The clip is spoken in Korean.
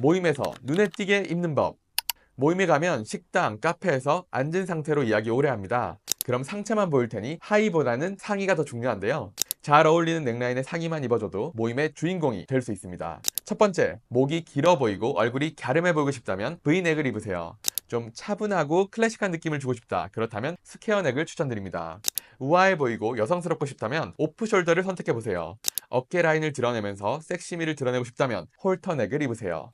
모임에서 눈에 띄게 입는 법. 모임에 가면 식당, 카페에서 앉은 상태로 이야기 오래 합니다. 그럼 상체만 보일 테니 하의보다는 상의가 더 중요한데요. 잘 어울리는 넥라인의 상의만 입어줘도 모임의 주인공이 될 수 있습니다. 첫 번째, 목이 길어 보이고 얼굴이 갸름해 보이고 싶다면 V넥을 입으세요. 좀 차분하고 클래식한 느낌을 주고 싶다. 그렇다면 스퀘어넥을 추천드립니다. 우아해 보이고 여성스럽고 싶다면 오프숄더를 선택해보세요. 어깨 라인을 드러내면서 섹시미를 드러내고 싶다면 홀터넥을 입으세요.